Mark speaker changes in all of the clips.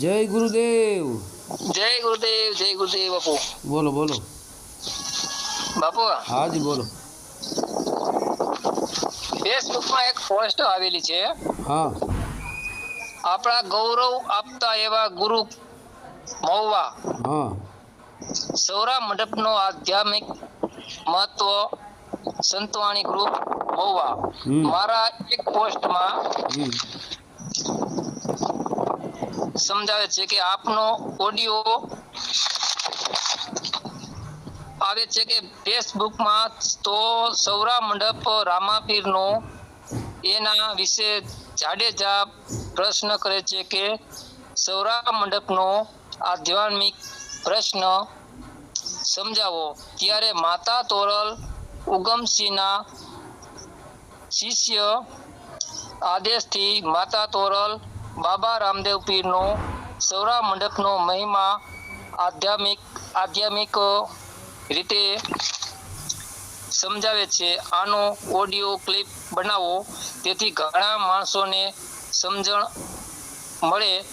Speaker 1: જય ગુરુદેવ.
Speaker 2: જય ગુરુદેવ જય ગુરુદેવ બાપુ.
Speaker 1: બોલો બોલો.
Speaker 2: બાપુ
Speaker 1: હાજી બોલો.
Speaker 2: ફેસબુકમાં એક પોસ્ટ આવેલી છે.
Speaker 1: હા.
Speaker 2: આપણા ગૌરવ આપતા એવા ગુરુ મહુવા.
Speaker 1: હા.
Speaker 2: સૌરા મંડપનો આધ્યાત્મિક મહત્વ સંતવાણી ગ્રુપ મહુવા. મારા એક પોસ્ટમાં સમજાવે છે કે આપનો ઓડિયો આવે છે કે ફેસબુકમાં તો સૌરા મંડપ રામાપીરનો એના વિશે જાડેજા પ્રશ્ન કરે છે કે સૌરા મંડપનો આધ્યાત્મિક પ્રશ્ન સમજાવો. ત્યારે માતા તોરલ ઉગમસિંહના શિષ્ય આદેશથી માતા તોરલ બાબા રામદેવ પીરનો સૌરા મંડપનો મહિમા આધ્યાત્મિક આધ્યાત્મિક રીતે સમજાવે છે. આનો ઓડિયો ક્લિપ બનાવો. તેથી ઘણા માણસોને સમજણ મળે.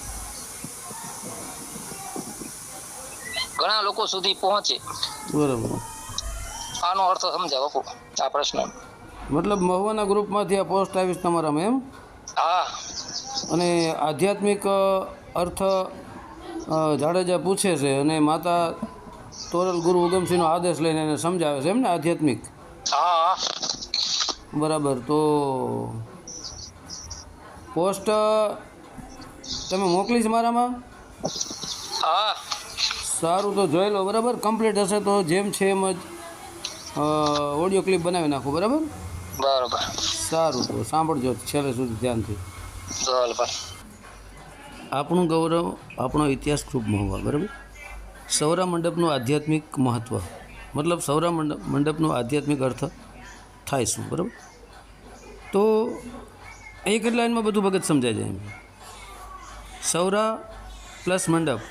Speaker 2: ઘણા લોકો સુધી પહોંચે.
Speaker 1: બરાબર.
Speaker 2: આનો અર્થ સમજાવો આ પ્રશ્ન.
Speaker 1: મતલબ મહુવાના ગ્રુપમાંથી આ પોસ્ટ આવીશ તમારામાં એમ?
Speaker 2: હા.
Speaker 1: અને આધ્યાત્મિક અર્થ જાડેજા પૂછે છે અને માતા તોરલ ગુરુ ઉગમસિંહનો આદેશ લઈને એને સમજાવે છે એમ ને આધ્યાત્મિક? બરાબર તો પોસ્ટ તમે મોકલીશ મારામાં?
Speaker 2: હા.
Speaker 1: સારું તો જોઈ લો બરાબર? કમ્પ્લીટ હશે તો જેમ છે એમ જ ઓડિયો ક્લિપ બનાવી નાખો બરાબર?
Speaker 2: બરાબર.
Speaker 1: સારું તો સાંભળજો છેલ્લે સુધી ધ્યાનથી. આપણું ગૌરવ આપણો ઇતિહાસ ખૂબ મહુવા બરાબર? સૌરા મંડપનું આધ્યાત્મિક મહત્ત્વ મતલબ સૌરા મંડપ મંડપનો આધ્યાત્મિક અર્થ થાય શું, બરાબર? તો એક જ લાઈનમાં બધું ભગત સમજાય જાય એમ? સૌરા પ્લસ મંડપ,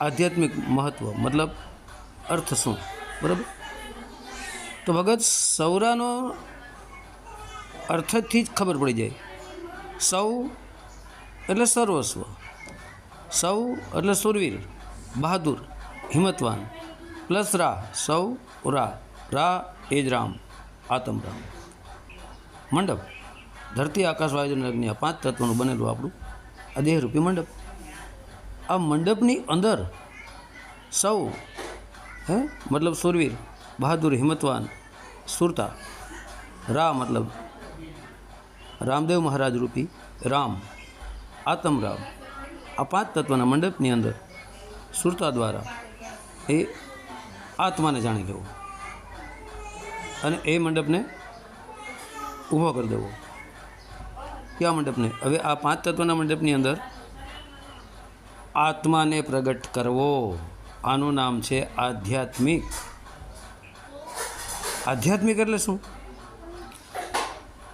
Speaker 1: આધ્યાત્મિક મહત્ત્વ મતલબ અર્થ શું, બરાબર? તો ભગત સૌરાનો અર્થથી જ ખબર પડી જાય. સૌ એટલે સર્વસ્વ. સૌ એટલે સુરવીર, બહાદુર, હિંમતવાન. પ્લસ રા, સૌ, રા. રા એ જ રામ, આતમ રામ. મંડપ, ધરતી આકાશ વાયુજન આ પાંચ તત્વોનું બનેલું આપણું આ દેહરૂપી મંડપ. આ મંડપની અંદર સૌ, હે, મતલબ સુરવીર, બહાદુર, હિંમતવાન, સુરતા. રા મતલબ રામદેવ મહારાજ રૂપી, રામ આતમ રામ આ પાંચ તત્વના મંડપની અંદર સુરતા દ્વારા એ આત્માને જાણી લેવો અને એ મંડપને ઊભો કરી દેવો. કયા મંડપને? હવે આ પાંચ તત્વના મંડપની અંદર આત્માને પ્રગટ કરવો. આનું નામ છે આધ્યાત્મિક. આધ્યાત્મિક એટલે શું?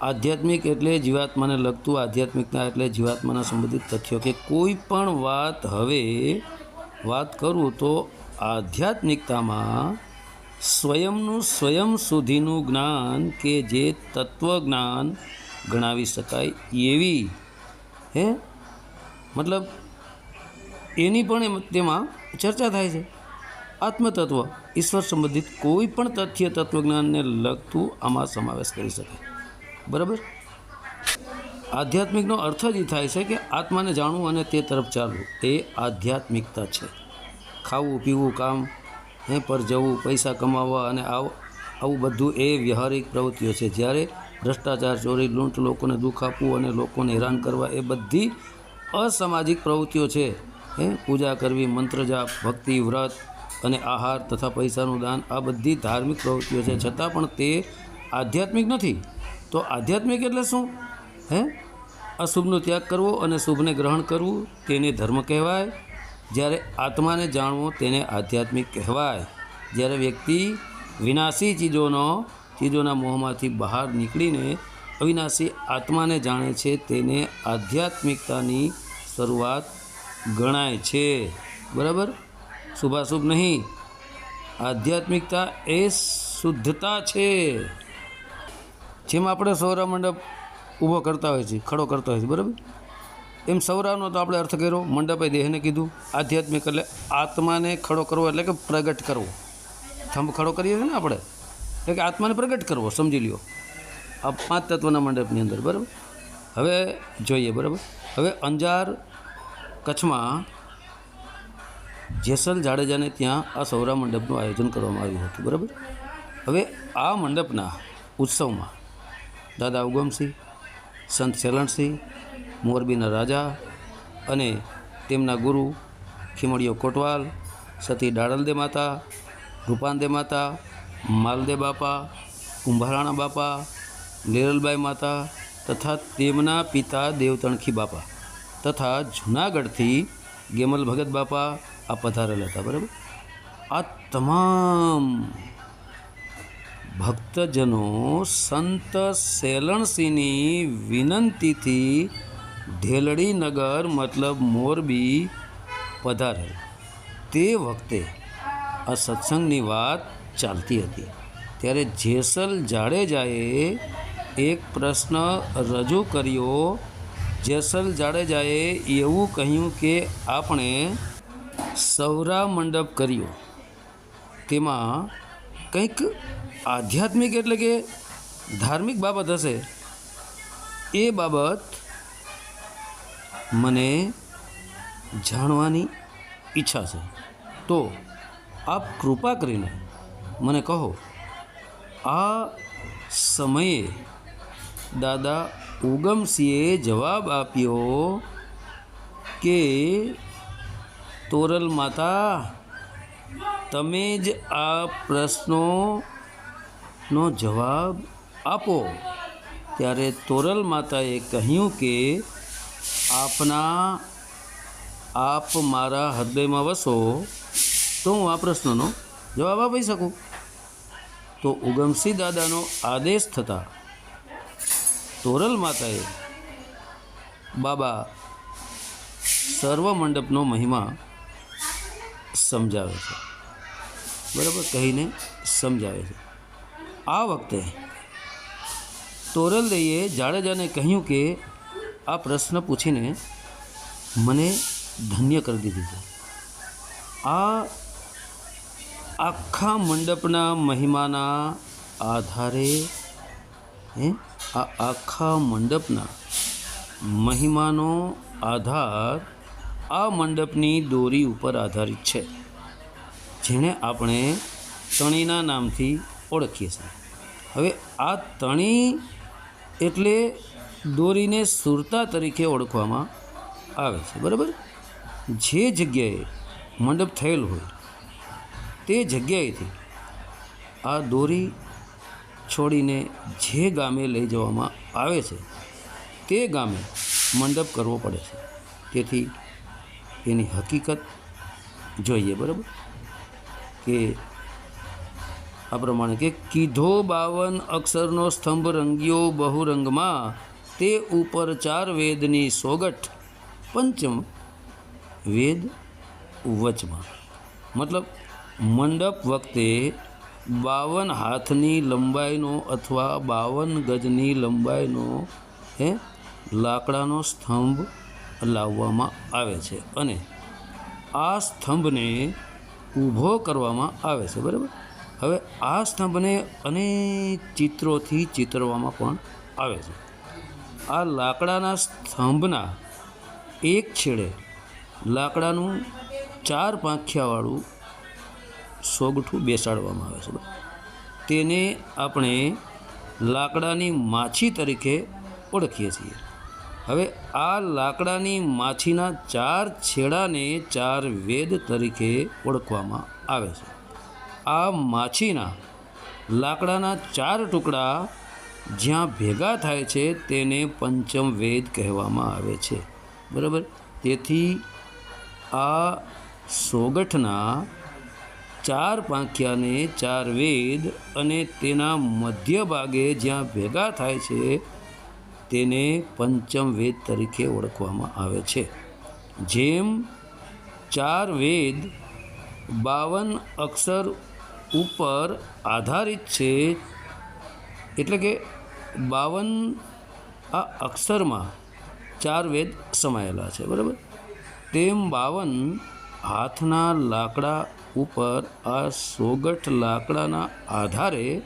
Speaker 1: આધ્યાત્મિક એટલે જીવાત્માને લગતું આધ્યાત્મિકતા એટલે જીવાત્માના સંબંધિત તથ્યો કે કોઈ પણ વાત હવે વાત કરું તો આધ્યાત્મિકતામાં સ્વયંનું સ્વયં સુધીનું જ્ઞાન કે જે તત્વજ્ઞાન ગણાવી શકાય એવી. હે? મતલબ એની પણ તેમાં ચર્ચા થાય છે. આત્મતત્વ, ઈશ્વર સંબંધિત કોઈ પણ તથ્ય તત્વજ્ઞાનને લગતું આમાં સમાવેશ કરી શકાય. બરાબર? આધ્યાત્મિકનો અર્થ જ એ થાય છે કે આત્માને જાણવું અને તે તરફ ચાલવું. એ આધ્યાત્મિકતા છે. ખાવું, પીવું, કામ, હે, પર જવું, પૈસા કમાવવા અને આવ, આવું બધું એ વ્યવહારિક પ્રવૃત્તિઓ છે. જ્યારે ભ્રષ્ટાચાર, ચોરી, લૂંટ લોકોને દુઃખ આપવું અને લોકોને હેરાન કરવા એ બધી અસામાજિક પ્રવૃત્તિઓ છે. હે, પૂજા કરવી, મંત્ર જાપ, ભક્તિ, વ્રત અને આહાર તથા પૈસાનું દાન આ બધી ધાર્મિક પ્રવૃત્તિઓ છે. છતાં પણ તે આધ્યાત્મિક નથી. તો આધ્યાત્મિક એટલે શું? હે? અશુભનો ત્યાગ કરવો અને શુભને ગ્રહણ કરવું તેને ધર્મ કહેવાય. જ્યારે આત્માને જાણવો તેને આધ્યાત્મિક કહેવાય. જ્યારે વ્યક્તિ વિનાશી ચીજોનો, ચીજોના મોહમાંથી બહાર નીકળીને અવિનાશી આત્માને જાણે છે તેને આધ્યાત્મિકતાની શરૂઆત ગણાય છે. બરાબર? શુભાશુભ નહીં. આધ્યાત્મિકતા એ શુદ્ધતા છે. જેમ આપણે સૌરા મંડપ ઊભો કરતા હોઈએ છીએ ખડો કરતા હોય છે, બરાબર? એમ સૌરાનો તો આપણે અર્થ કર્યો, મંડપે દેહને કીધું, આધ્યાત્મિક એટલે આત્માને ખડો કરવો એટલે કે પ્રગટ કરવો. થંભ ખડો કરીએ છીએ ને આપણે, એટલે કે આત્માને પ્રગટ કરવો, સમજી લ્યો. આ પાંચ તત્વના મંડપની અંદર, બરાબર? હવે જોઈએ, બરાબર? હવે અંજાર કચ્છમાં જેસલ જાડેજાને ત્યાં આ સૌરા મંડપનું આયોજન કરવામાં આવ્યું હતું, બરાબર? હવે આ મંડપના ઉત્સવમાં દાદા ઉગમસિંહ, સંત શેલણસિંહ, મોરબીના રાજા અને તેમના ગુરુ ખીમડીયો કોટવાલ, સતી ડાળલદે માતા, રૂપાંદે માતા, માલદે બાપા, કુંભારાણા બાપા, લેરલબાઈ માતા તથા તેમના પિતા દેવતણખી બાપા તથા જૂનાગઢથી ગેમલ ભગત બાપા આ પધારેલા હતા, બરાબર? આ તમામ ભક્તજનો સંત સેલણસિંહની વિનંતીથી ઢેલડી નગર મતલબ મોરબી પધારેલ તે વખતે આ સત્સંગની વાત ચાલતી હતી ત્યારે જેસલ જાડેજાએ એક પ્રશ્ન રજૂ કર્યો જેસલ જાડેજાએ એવું કહ્યું કે આપણે સૌરા મંડપ કર્યો તેમાં કંઈક આધ્યાત્મિક એટલે કે ધાર્મિક બાબત હશે, એ બાબત મને જાણવાની ઈચ્છા છે. તો આપ કૃપા કરીને મને કહો, આ સમયે દાદા ઉગમસિંહે જવાબ આપ્યો કે, તોરલ માતા, તમે જ આ પ્રશ્નોનો જવાબ આપો. ત્યારે તોરલ માતાએ કહ્યું કે, આપના, આપ મારા હૃદયમાં વસો, તો હું આ પ્રશ્નનો જવાબ આપી શકું. તો ઉગમસિંહ દાદાનો આદેશ થતાં તોરલ માતાએ બાબા સર્વ મંડપનો મહિમા સમજાવે છે. બરાબર કહીને સમજાવે છે. આ વખતે તોરલદેઈએ જાડેજાને કહ્યું કે આ પ્રશ્ન પૂછીને મને ધન્ય કરી દીધી આ આખા મંડપના મહિમાના આધારે, હે, આ આખા મંડપના મહિમાનો આધાર આ મંડપની દોરી ઉપર આધારિત છે. જેણે આપણે તણીના નામથી ઓળખીએ છીએ. હવે આ તણી એટલે દોરીને સુરતા તરીકે ઓળખવામાં આવે છે, બરાબર? જે જગ્યાએ મંડપ થયેલ હોય, તે જગ્યાએથી આ દોરી છોડીને જે ગામે લઈ જવામાં આવે છે, તે ગામે મંડપ કરવો પડે છે. તેથી એની હકીકત જોઈએ, બરાબર? કે આ પ્રમાણે કે કીધો બાવન અક્ષરનો સ્તંભ રંગ્યો બહુરંગમાં, તે ઉપર ચાર વેદની સોગઠ. પંચમ વેદ વચમાં. મતલબ, મંડપ વખતે બાવન હાથની લંબાઈનો અથવા બાવન ગજની લંબાઈનો, હે, લાકડાનો સ્તંભ લાવવામાં આવે છે. અને આ સ્તંભને ઊભો કરવામાં આવે છે. બરાબર? હવે આ સ્તંભને અનેક ચિત્રોથી ચિતરવામાં પણ આવે છે. આ લાકડાના સ્તંભના એક છેડે લાકડાનું ચાર પાંખિયાવાળું સોગઠું બેસાડવામાં આવે છે. તેને આપણે લાકડાની માછી તરીકે ઓળખીએ છીએ. હવે આ લાકડાની માછીના ચાર છેડાને ચાર વેદ તરીકે ઓળખવામાં આવે છે. આ માછીના લાકડાના ચાર ટુકડા જ્યાં ભેગા થાય છે તેને પંચમ વેદ કહેવામાં આવે છે. બરાબર? તેથી આ સોગઠના ચાર પાંખિયાને ચાર વેદ અને તેના મધ્ય ભાગે જ્યાં ભેગા થાય છે તેને પંચમ વેદ તરીકે ઓળખવામાં આવે છે. જેમ ચાર વેદ બાવન અક્ષર ઉપર આધારિત છે. એટલે કે બાવન આ અક્ષરમાં ચાર વેદ સમાયેલા છે, બરાબર? તેમ બાવન હાથના લાકડા ઉપર આ સોગઠ લાકડાના આધારે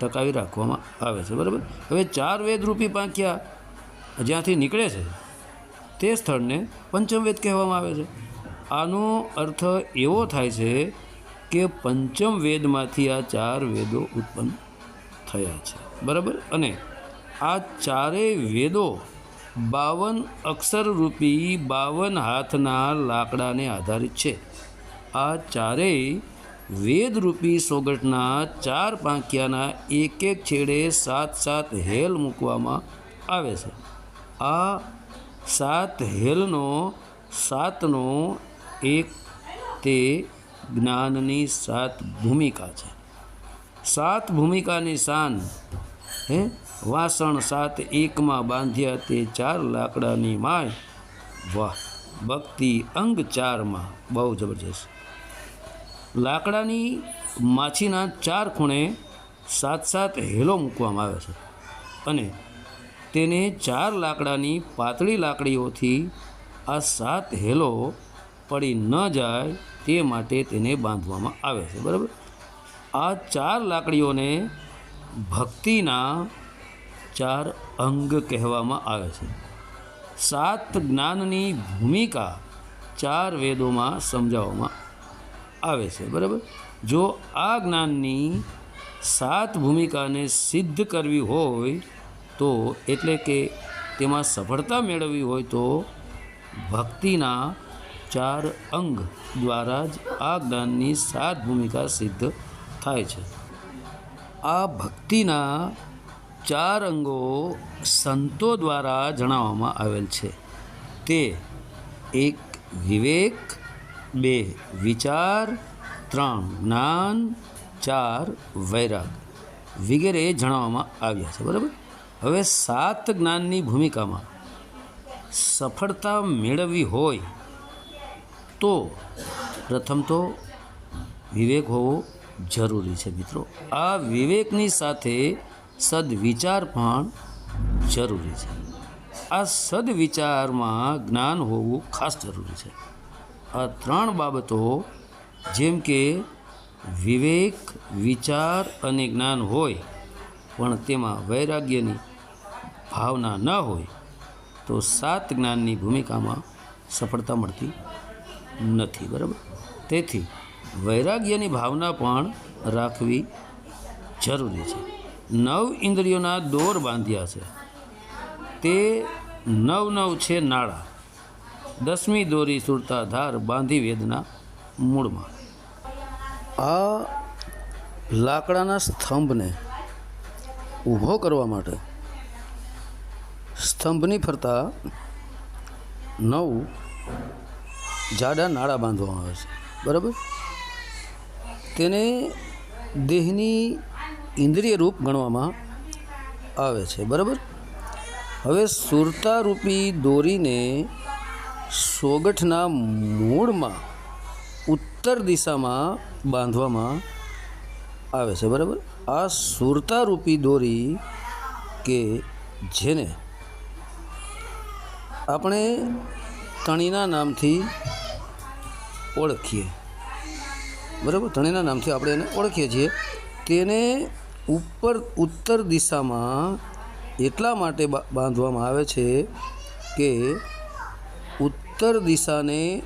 Speaker 1: ટકાવી રાખવામાં આવે છે, બરાબર? હવે ચાર વેદરૂપી પાંખિયા જ્યાંથી નીકળે છે, તે સ્થળને પંચમવેદ કહેવામાં આવે છે. આનો અર્થ એવો થાય છે કે પંચમ વેદમાંથી આ ચાર વેદો ઉત્પન્ન થયા છે. બરાબર? અને આ ચારેય વેદો બાવન અક્ષરરૂપી બાવન હાથના લાકડાને આધારિત છે. આ ચારેય વેદરૂપી સોગટના ચાર પાંખિયાના એક એક છેડે સાત સાત હેલ મૂકવામાં આવે છે. આ સાત હેલનો સાતનો એક તે જ્ઞાનની સાત ભૂમિકા છે. સાત ભૂમિકાની શાન, હે? વાસણ સાત એકમાં બાંધ્યા તે ચાર લાકડાની માય. વાહ, ભક્તિ અંગ ચારમાં. બહુ જબરજસ્ત. લાકડાની માછીના ચાર ખૂણે સાત સાત હેલો મૂકવામાં આવે છે અને તેને ચાર લાકડાની પાતળી લાકડીઓથી આ સાત હેલો પડી ન જાય તે માટે તેને બાંધવામાં આવે છે, બરાબર? આ ચાર લાકડીઓને ભક્તિના ચાર અંગ કહેવામાં આવે છે. સાત જ્ઞાનની ભૂમિકા ચાર વેદોમાં સમજાવવામાં આવે છે, બરાબર? જો આ જ્ઞાનની સાત ભૂમિકાને સિદ્ધ કરવી હોય, તો એટલે કે તેમાં સફળતા મેળવવી હોય, તો ભક્તિના ચાર અંગ દ્વારા જ આ જ્ઞાનની સાત ભૂમિકા સિદ્ધ થાય છે. આ ભક્તિના ચાર અંગો સંતો દ્વારા જણાવવામાં આવેલ છે. તે એક વિવેક, બે વિચાર, ત્રણ જ્ઞાન, ચાર વૈરાગ વગેરે જણાવવામાં આવ્યા છે. બરાબર? હવે સાત જ્ઞાનની ભૂમિકામાં સફળતા મેળવવી હોય તો પ્રથમ તો વિવેક હોવો જરૂરી છે મિત્રો. આ વિવેકની સાથે સદવિચાર પણ જરૂરી છે. આ સદવિચારમાં જ્ઞાન હોવું ખાસ જરૂરી છે. આ ત્રણ બાબતો જેમ કે વિવેક, વિચાર અને જ્ઞાન હોય, પણ તેમાં વૈરાગ્યની ભાવના ન હોય, તો સાત જ્ઞાનની ભૂમિકામાં સફળતા મળતી નથી, બરાબર? તેથી વૈરાગ્યની ભાવના પણ રાખવી જરૂરી છે. નવ ઇન્દ્રિયોના દોર બાંધ્યા છે. તે નવ નવ છે નાળા. દસમી દોરી સુરતા ધાર બાંધી વેદના મૂળમાં. આ લાકડાના સ્તંભને ઊભો કરવા માટે સ્તંભની ફરતા નવ જાડા નાળા બાંધવામાં આવે છે. બરાબર? તેને દેહની ઇન્દ્રિય રૂપ ગણવામાં આવે છે. બરાબર? હવે સુરતારૂપી દોરીને સોગઠના મૂળમાં ઉત્તર દિશામાં બાંધવામાં આવે છે. બરાબર? આ સુરતારૂપી દોરી કે જેને આપણે તણીના નામથી ઓળખીએ. બરાબર? ધણીના નામથી આપણે એને ઓળખીએ છીએ. તેને ઉપર, ઉત્તર દિશામાં એટલા માટે બાંધવામાં આવે છે કે ઉત્તર દિશાને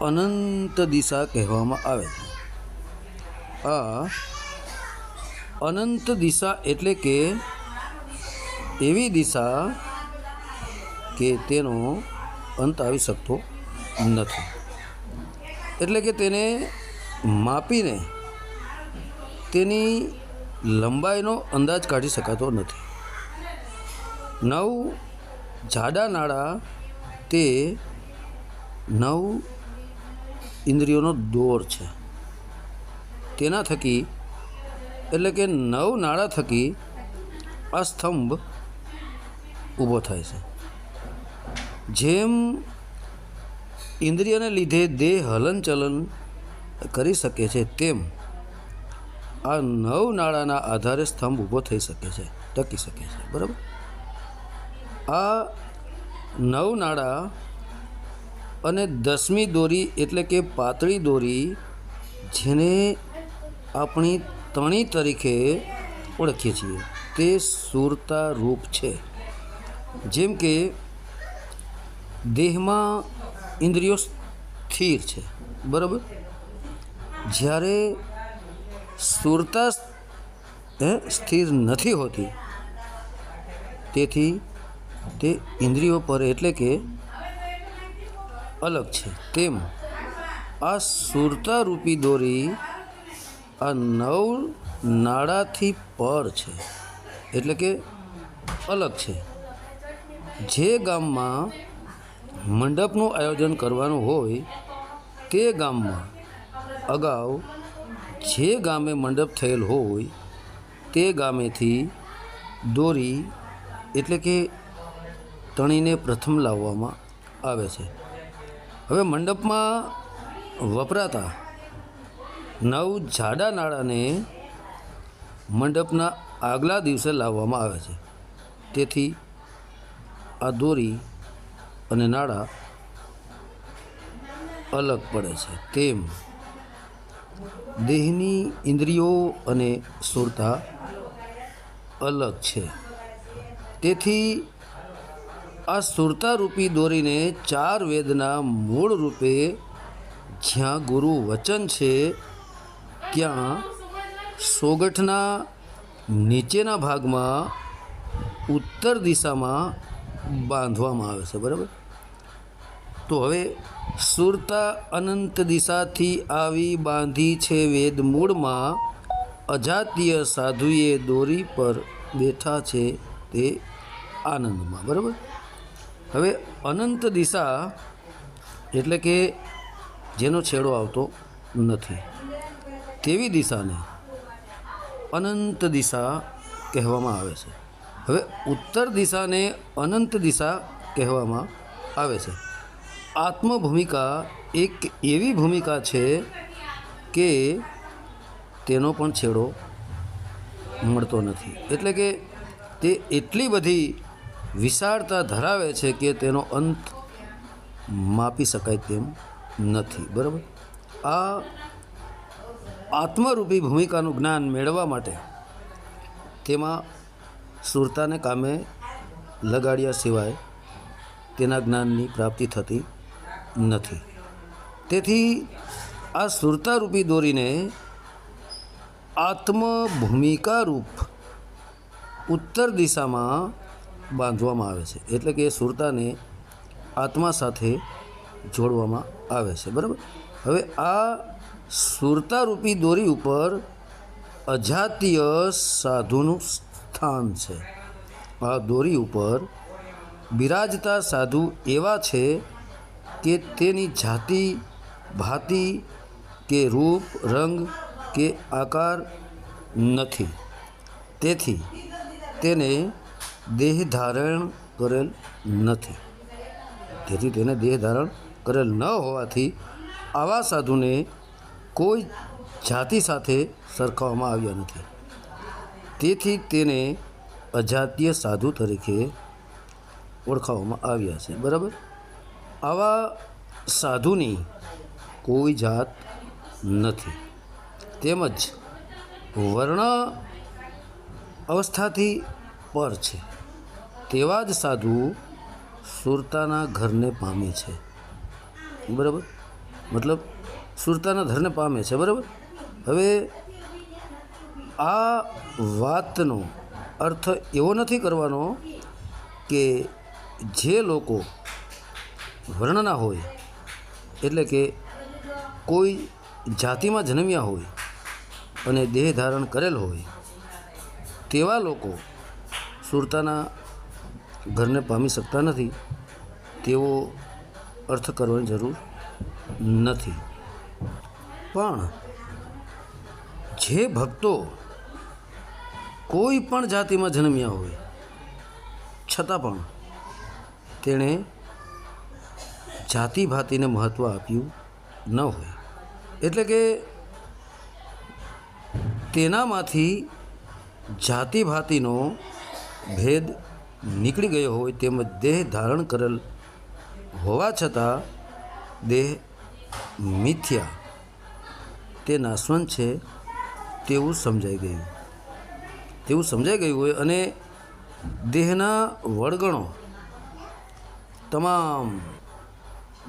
Speaker 1: અનંત દિશા કહેવામાં આવે. આ અનંત દિશા એટલે કે એવી દિશા કે તેનો અંત આવી શકતો નથી. એટલે કે તેને માપીને તેની લંબાઈનો અંદાજ કાઢી શકાતો નથી. નવ જાડા નાળા તે નવ ઇન્દ્રિયોનો દોર છે. તેના થકી એટલે કે નવ નાળા થકી આ સ્તંભ ઊભો થાય છે. જેમ ઇન્દ્રિયને લીધે દેહ હલનચલન કરી શકે છે. તેમ આ નવ નાળાના આધારે સ્તંભ ઊભો થઈ શકે છે, ટકી શકે છે, બરાબર? આ નવ નાળા અને દસમી દોરી એટલે કે પાતળી દોરી જેને આપણી તણી તરીકે ઓળખીએ છીએ, તે સુરતા રૂપ છે. જેમ કે દેહમાં ઇન્દ્રિયો સ્થિર છે. બરાબર? જ્યારે સુરતા સ્થિર નથી હોતી, તેથી તે ઇન્દ્રિયો પર એટલે કે અલગ છે. તેમ આ સુરતા રૂપી દોરી આ નવ નાળાથી પર છે, એટલે કે અલગ છે. જે ગામમાં મંડપનું આયોજન કરવાનું હોય તે ગામમાં. અગાઉ જે ગામે મંડપ થયેલ હોય તે ગામેથી દોરી એટલે કે તણીને પ્રથમ લાવવામાં આવે છે. હવે મંડપમાં વપરાતા નવ જાડા નાળાને મંડપના આગલા દિવસે લાવવામાં આવે છે. તેથી આ દોરી અને નાળા અલગ પડે છે. તેમ દેહની ઇન્દ્રિયો અને સુરતા અલગ છે. તેથી આ સુરતારૂપી દોરીને ચાર વેદના મૂળ રૂપે જ્યાં ગુરુ વચન છે, ત્યાં સોગઠના નીચેના ભાગમાં ઉત્તર દિશામાં બાંધવામાં આવે છે. બરાબર? તો હવે સુરતા અનંત દિશાથી આવી બાંધી છે વેદ મૂળમાં. અજાતીય સાધુએ દોરી પર બેઠા છે તે આનંદમાં, બરાબર? હવે અનંત દિશા એટલે કે જેનો છેડો આવતો નથી. તેવી દિશાને અનંત દિશા કહેવામાં આવે છે. હવે ઉત્તર દિશાને અનંત દિશા કહેવામાં આવે છે. આત્મ ભૂમિકા એક એવી ભૂમિકા છે કે તેનો પણ છેડો મળતો નથી. એટલે કે તે એટલી બધી વિશાળતા ધરાવે છે કે તેનો અંત માપી શકાય તેમ નથી. બરાબર? આ આત્મરૂપી ભૂમિકાનું જ્ઞાન મેળવવા માટે તેમાં સુરતાને કામે લગાડ્યા સિવાય તેના જ્ઞાનની પ્રાપ્તિ થતી નથી. તેથી આ સુરતારૂપી દોરીને આત્મ ભૂમિકા રૂપ ઉત્તર દિશામાં બાંધવામાં આવે છે. એટલે કે સુરતાને આત્મા સાથે જોડવામાં આવે છે. બરાબર? હવે આ સુરતારૂપી દોરી ઉપર અજાતીય સાધુનું સ્થાન છે. આ દોરી ઉપર બિરાજતા સાધુ એવા છે કે તેની જાતિ, ભાતિ કે રૂપ, રંગ કે આકાર નથી. તેથી તેને દેહ ધારણ કરેલ નથી. તેથી તેને દેહ ધારણ કરેલ ન હોવાથી આવા સાધુને કોઈ જાતિ સાથે સરખાવવામાં આવ્યા નથી. તેથી તેને અજાતીય સાધુ તરીકે ઓળખાવવામાં આવ્યા છે. બરાબર? આવા સાધુની કોઈ જાત નથી. તેમજ વર્ણ અવસ્થાથી પર છે. તેવા જ સાધુ સુરતાના ઘરને પામે છે. બરાબર? મતલબ સુરતાના ધરને પામે છે, બરાબર? હવે આ વાતનો અર્થ એવો નથી કરવાનો કે જે લોકો વર્ણના હોય, એટલે કે કોઈ જાતિમાં જન્મ્યા હોય અને દેહ ધારણ કરેલ હોય, તેવા લોકો સુરતાના ઘરને પામી શકતા નથી. તેવો અર્થ કરવાની જરૂર નથી. પણ જે ભક્તો કોઈ પણ જાતિમાં જન્મ્યા હોય, છતાં પણ તેણે જાતિ ભાતિને મહત્ત્વ આપ્યું ન હોય. એટલે કે તેનામાંથી જાતિ ભાતિનો ભેદ નીકળી ગયો હોય તેમજ દેહ ધારણ કરેલ હોવા છતાં દેહ મિથ્યા. તે નાશવંત છે તેવું સમજાઈ ગયું. તેવું સમજાઈ ગયું હોય અને દેહના વળગણો તમામ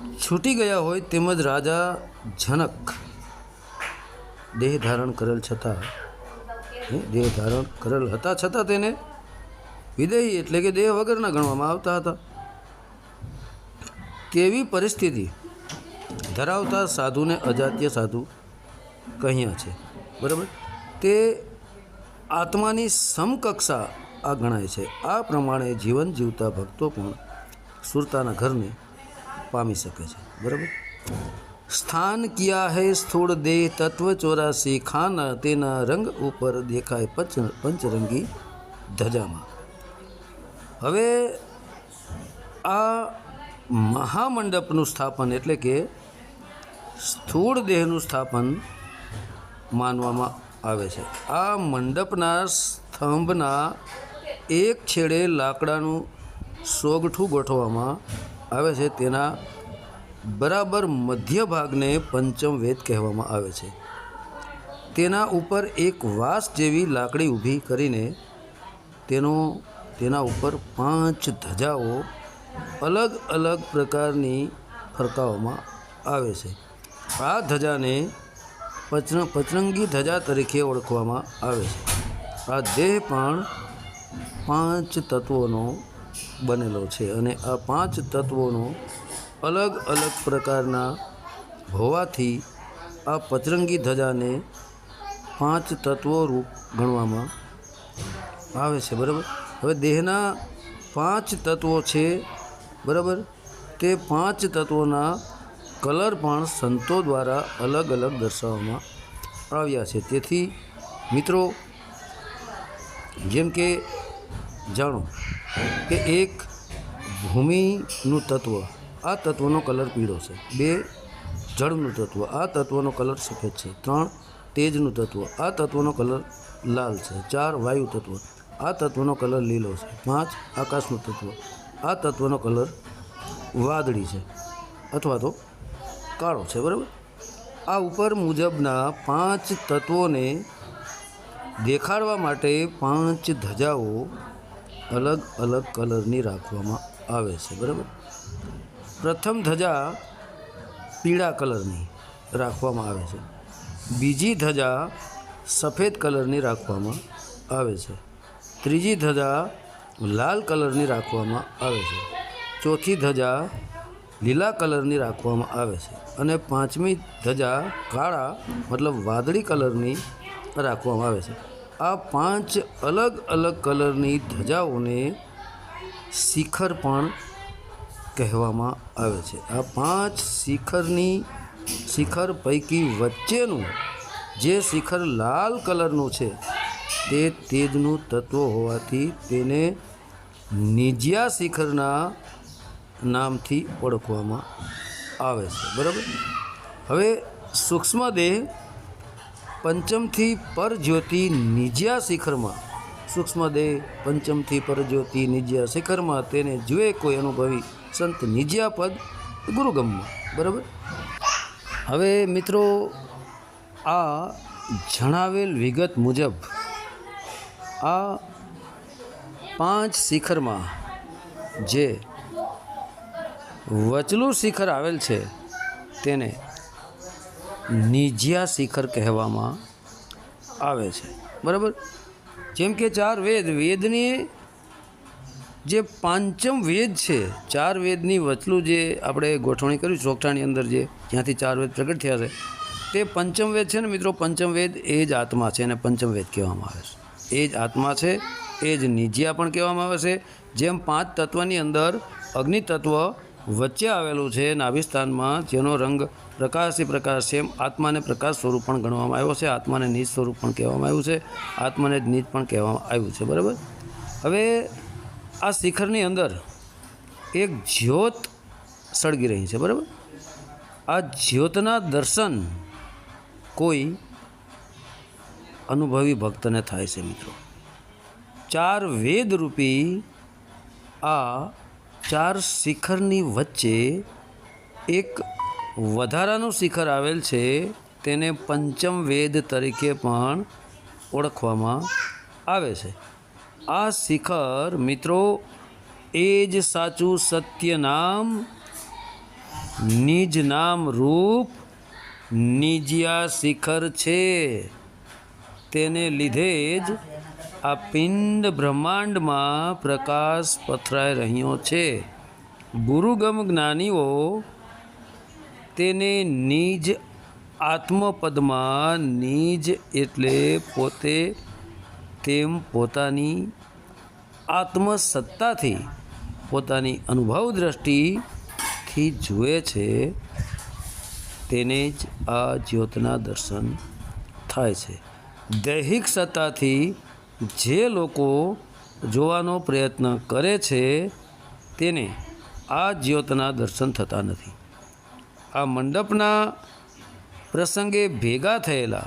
Speaker 1: છૂટી ગયા હોય તેમજ રાજા જનક દેહ ધારણ કરેલ છતાં દેહ ધારણ કરેલ હતા છતાં તેને વિદેહી એટલે કે દેહ વગરના ગણવામાં આવતા હતા. તેવી પરિસ્થિતિ ધરાવતા સાધુને અજાત્ય સાધુ કહ્યા છે. બરાબર? તે આત્માની સમકક્ષા આ ગણાય છે. આ પ્રમાણે જીવન જીવતા ભક્તો પણ સુરતાના ઘરને પામી શકે છે. બરાબર? સ્થાન કિયા હૈ? સ્થૂળ દેહ તત્વ ચોરાસી. ખાના તેના રંગ ઉપર દેખાય પંચ, પંચરંગી ધજામાં. હવે આ મહામંડપનું સ્થાપન એટલે કે સ્થૂળ દેહનું સ્થાપન માનવામાં આવે છે. આ મંડપના સ્તંભના એક છેડે લાકડાનું સોગઠું ગોઠવવામાં આવે છે તેના બરાબર મધ્ય ભાગને પંચમ વેદ કહેવામાં આવે છે. તેના ઉપર એક વાંસ જેવી લાકડી ઊભી કરીને તેનો, તેના ઉપર પાંચ ધજાઓ અલગ અલગ પ્રકારની ફરકાવવામાં આવે છે. આ ધજાને પચન પચરંગી ધજા તરીકે ઓળખવામાં આવે છે. આ દેહ પણ પાંચ તત્વોનો બનેલો છે અને આ પાંચ તત્વોનો અલગ અલગ પ્રકારના હોવાથી આ પચરંગી ધજાને પાંચ તત્વો રૂપ ગણવામાં આવે છે, બરાબર? હવે દેહના પાંચ તત્વો છે, બરાબર? તે પાંચ તત્વોના કલર પણ સંતો દ્વારા અલગ અલગ દર્શાવવામાં આવ્યા છે. તેથી મિત્રો, જેમ કે, જાણો કે એક ભૂમિનું તત્વ, આ તત્વનો કલર પીળો છે. બે, જળનું તત્વ, આ તત્વનો કલર સફેદ છે. ત્રણ, તેજનું તત્વ, આ તત્વનો કલર લાલ છે. ચાર, વાયુ તત્વ, આ તત્વનો કલર લીલો છે. પાંચ, આકાશનું તત્વ, આ તત્વનો કલર વાદળી છે અથવા તો કાળો છે. બરાબર? આ ઉપર મુજબના પાંચ તત્વોને દેખાડવા માટે પાંચ ધજાઓ અલગ અલગ કલરની રાખવામાં આવે છે, બરાબર? પ્રથમ ધજા પીળા કલરની રાખવામાં આવે છે. બીજી ધજા સફેદ કલરની રાખવામાં આવે છે. ત્રીજી ધજા લાલ કલરની રાખવામાં આવે છે. ચોથી ધજા લીલા કલરની રાખવામાં આવે છે. અને પાંચમી ધજા કાળા, મતલબ વાદળી કલરની રાખવામાં આવે છે. આ પાંચ અલગ અલગ કલરની ધજાઓને શિખર પણ કહેવામાં આવે છે. આ પાંચ શિખરની, શિખર પૈકી વચ્ચેનું જે શિખર લાલ કલરનું છે, તે તેજનું તત્વ હોવાથી તેને નિજિયા શિખરના નામથી ઓળખવામાં આવે છે. બરાબર? હવે સૂક્ષ્મ દેહ પંચમથી પરજ્યોતિ નિજ્યા શિખરમાં. સૂક્ષ્મદેહ પંચમથી પરજ્યોતિ નિજ્યા શિખરમાં. તેને જુએ કોઈ અનુભવી સંત નિજ્યા પદ ગુરુગમમાં. બરાબર? હવે મિત્રો, આ જણાવેલ વિગત મુજબ, આ પાંચ શિખરમાં જે વચલું શિખર આવેલ છે, તેને નિજ્યા શિખર કહેવામાં આવે છે. બરાબર? જેમ કે ચાર વેદ, વેદની જે પાંચમ વેદ છે, ચાર વેદની વચલું જે આપણે ગોઠવણી કરી ચોકઠાની અંદર જે જ્યાંથી ચાર વેદ પ્રગટ થયા છે, તે પંચમ વેદ છે ને મિત્રો? પંચમ વેદ એ જ આત્મા છે અને પંચમ વેદ કહેવામાં આવે છે. એ જ આત્મા છે, એ જ નિજ્યા પણ કહેવામાં આવે છે. જેમ પાંચ તત્વની અંદર અગ્નિ તત્વ વચ્ચે આવેલું છે નાભિસ્થાનમાં જેનો રંગ પ્રકાશથી પ્રકાશ છે એમ આત્માને પ્રકાશ સ્વરૂપ પણ ગણવામાં આવ્યો છે. આત્માને નિજ સ્વરૂપ પણ કહેવામાં આવ્યું છે. આત્માને જ પણ કહેવામાં આવ્યું છે. બરાબર? હવે આ શિખરની અંદર એક જ્યોત સળગી રહી છે. બરાબર? આ જ્યોતના દર્શન કોઈ અનુભવી ભક્તને થાય છે મિત્રો. ચાર વેદરૂપી આ ચાર શિખરની વચ્ચે એક વધારાનું શિખર આવેલ છે, તેને પંચમ વેદ તરીકે પણ ઓળખવામાં આવે છે. આ શિખર, મિત્રો, એ જ સાચું સત્ય નામ, નિજ નામ રૂપ, નિજિયા શિખર છે. તેને લીધે જ આ પિંડ બ્રહ્માંડમાં પ્રકાશ પથરાઈ રહ્યો છે. ગુરુગમ જ્ઞાનીઓ તેને નિજ આત્મપદમાં નિજ એટલે પોતે તેમ પોતાની આત્મસત્તાથી પોતાની અનુભવ દ્રષ્ટિથી જુએ છે, તેને જ આ જ્યોતના દર્શન થાય છે. દૈહિક સત્તાથી જે લોકો જોવાનો પ્રયત્ન કરે છે, તેને આ જ્યોતના દર્શન થતા નથી. આ મંડપના પ્રસંગે ભેગા થયેલા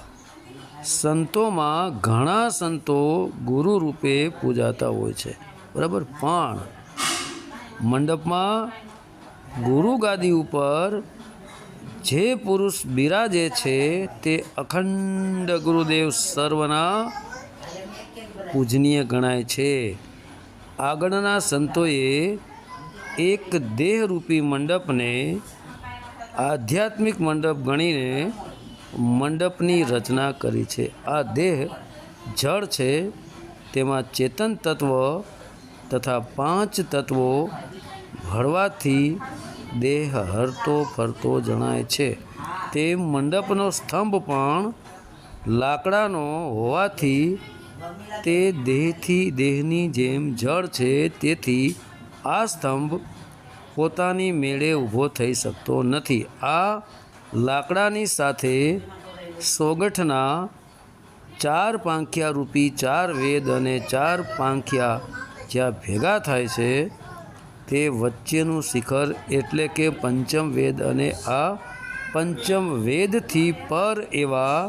Speaker 1: સંતોમાં ઘણા સંતો ગુરુ રૂપે પૂજાતા હોય છે. બરાબર? પણ મંડપમાં ગુરુ ગાદી ઉપર જે પુરુષ બિરાજે છે, તે અખંડ ગુરુદેવ સર્વના પૂજનીય ગણાય છે. આગળના સંતોએ એક દેહરૂપી મંડપને આધ્યાત્મિક મંડપ ગણીને મંડપની રચના કરી છે. આ દેહ જળ છે, તેમાં ચેતન તત્વ તથા પાંચ તત્વો ભળવાથી દેહ હરતો ફરતો જણાય છે. તે મંડપનો સ્તંભ પણ લાકડાનો હોવાથી તે દેહથી દેહની જેમ જળ છે, તેથી આ સ્તંભ પોતાની મેળે ઊભો થઈ શકતો નથી. આ લાકડાની સાથે સોગઠના ચાર પાંખિયા રૂપી ચાર વેદ અને ચાર પાંખિયા જ્યાં ભેગા થાય છે, તે વચ્ચેનું શિખર એટલે કે પંચમ વેદ અને આ પંચમ વેદથી પર એવા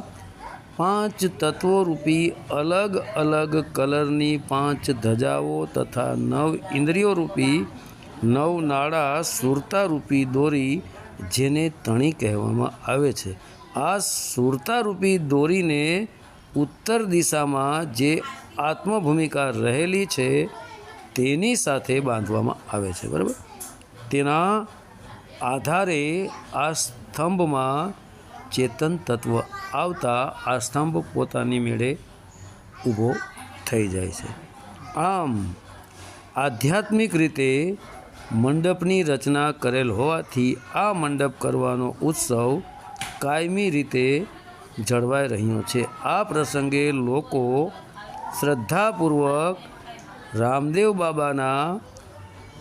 Speaker 1: પાંચ તત્વોરૂપી અલગ અલગ કલરની પાંચ ધજાઓ તથા નવ ઇન્દ્રિયો રૂપી નવ નાળા સુરતારૂપી દોરી જેને તણી કહેવામાં આવે છે. આ સુરતારૂપી દોરીને ઉત્તર દિશામાં જે આત્મભૂમિકા રહેલી છે તેની સાથે બાંધવામાં આવે છે, બરાબર? તેના આધારે આ સ્તંભમાં ચેતન તત્વ આવતા આ સ્તંભ પોતાની મેળે ઊભો થઈ જાય છે. આમ, આધ્યાત્મિક રીતે મંડપની રચના કરેલ હોવાથી આ મંડપ કરવાનો ઉત્સવ કાયમી રીતે જળવાઈ રહ્યો છે. આ પ્રસંગે લોકો શ્રદ્ધાપૂર્વક રામદેવ બાબાના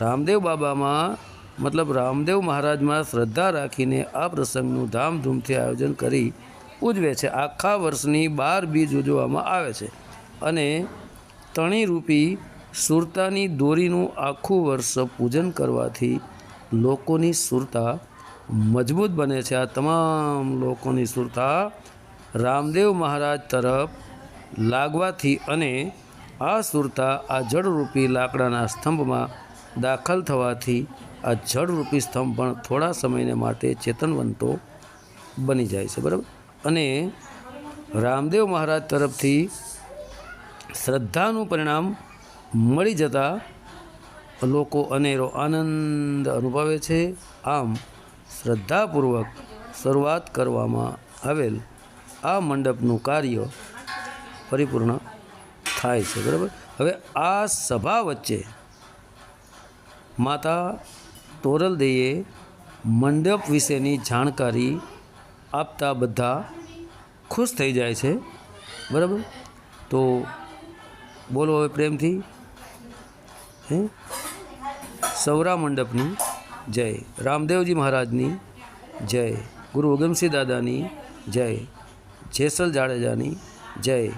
Speaker 1: રામદેવ બાબામાં મતલબ રામદેવ મહારાજમાં શ્રદ્ધા રાખીને આ પ્રસંગનું ધામધૂમથી આયોજન કરી ઉજવે છે. આખા વર્ષની બાર બીજ ઉજવવામાં આવે છે અને તણીરૂપી સુરતાની દોરીનું આખું વર્ષ પૂજન કરવાથી લોકોની સુરતા મજબૂત બને છે. આ તમામ લોકોની સુરતા રામદેવ મહારાજ તરફ લાગવાથી અને આ સુરતા આ જળરૂપી લાકડાના સ્તંભમાં દાખલ થવાથી આ જળરૂપી સ્તંભ પણ થોડા સમયને માટે ચેતનવંતો બની જાય છે, બરાબર? અને રામદેવ મહારાજ તરફથી શ્રદ્ધાનું પરિણામ મળી જતાં લોકો અનેરો આનંદ અનુભવે છે. આમ શ્રદ્ધાપૂર્વક શરૂઆત કરવામાં આવેલ આ મંડપનું કાર્ય પરિપૂર્ણ થાય છે, બરાબર? હવે આ સભા વચ્ચે માતા તોરલદેએ મંડપ વિશેની જાણકારી આપતા બધા ખુશ થઈ જાય છે. બરાબર? તો બોલો હવે પ્રેમથી. હે? સૌરા મંડપની જય. રામદેવજી મહારાજની જય. ગુરુ ઉગમસિંહ દાદાની જય. જેસલ જાડેજાની જય.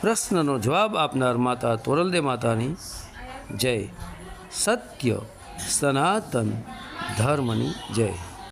Speaker 1: પ્રશ્નનો જવાબ આપનાર માતા તોરલદે માતાની જય. સત્ય. સનાતન ધર્મની જય.